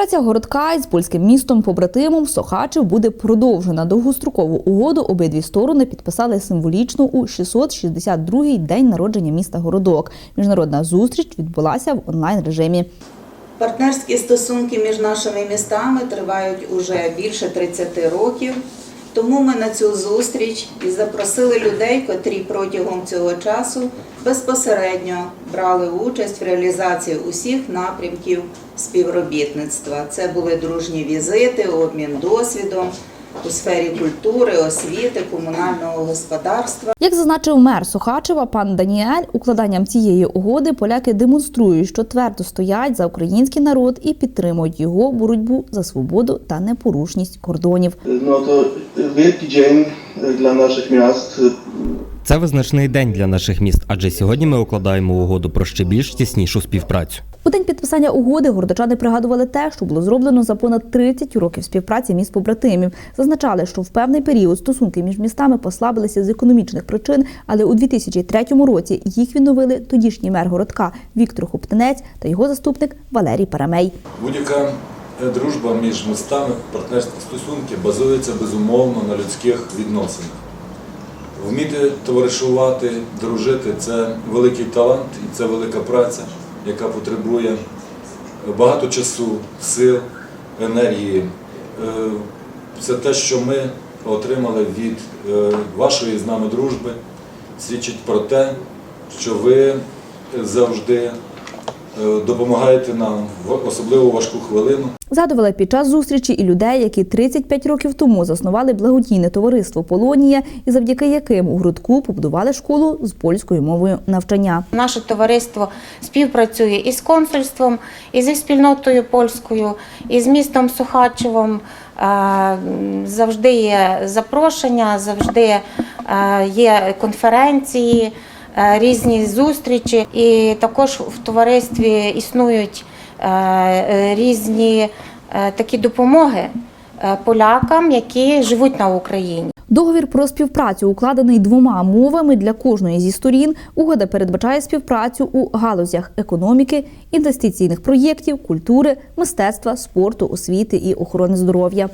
Співпраця городка із польським містом побратимом Сохачев буде продовжена. Довгострокову угоду обидві сторони підписали символічно у 662-й день народження міста Городок. Міжнародна зустріч відбулася в онлайн режимі. Партнерські стосунки між нашими містами тривають уже більше 30 років. Тому ми на цю зустріч і запросили людей, котрі протягом цього часу безпосередньо брали участь в реалізації усіх напрямків співробітництва. Це були дружні візити, обмін досвідом у сфері культури, освіти, комунального господарства. Як зазначив мер Сохачева, пан Даніель, укладанням цієї угоди поляки демонструють, що твердо стоять за український народ і підтримують його боротьбу за свободу та непорушність кордонів. No to wielki dzień dla naszych miast. Це визначний день для наших міст, адже сьогодні ми укладаємо угоду про ще більш тіснішу співпрацю. У день підписання угоди городочани пригадували те, що було зроблено за понад 30 років співпраці міст побратимів. Зазначали, що в певний період стосунки між містами послабилися з економічних причин, але у 2003 році їх відновили тодішній мер городка Віктор Хоптинець та його заступник Валерій Парамей. Будь-яка е, дружба між містами, партнерські стосунки базується безумовно на людських відносинах. Вміти товаришувати, дружити це великий талант і це велика праця, яка потребує багато часу, сил, енергії. Е, Це те, що ми отримали від е, вашої з нами дружби, свідчить про те, що ви завжди допомагаєте нам в особливо важку хвилину. Згадували під час зустрічі і людей, які 35 років тому заснували благодійне товариство Полонія, і завдяки яким у грудку побудували школу з польською мовою навчання. Наше товариство співпрацює із консульством, і зі спільнотою польською, і з містом Сухачевом. Е, Завжди є запрошення, завжди е, є конференції, е, різні зустрічі. І також в товаристві існують е, е, різні е, такі допомоги е, полякам, які живуть на Україні. Договір про співпрацю укладений двома мовами для кожної зі сторін. Угода передбачає співпрацю у галузях економіки, інвестиційних проєктів, культури, мистецтва, спорту, освіти і охорони здоров'я.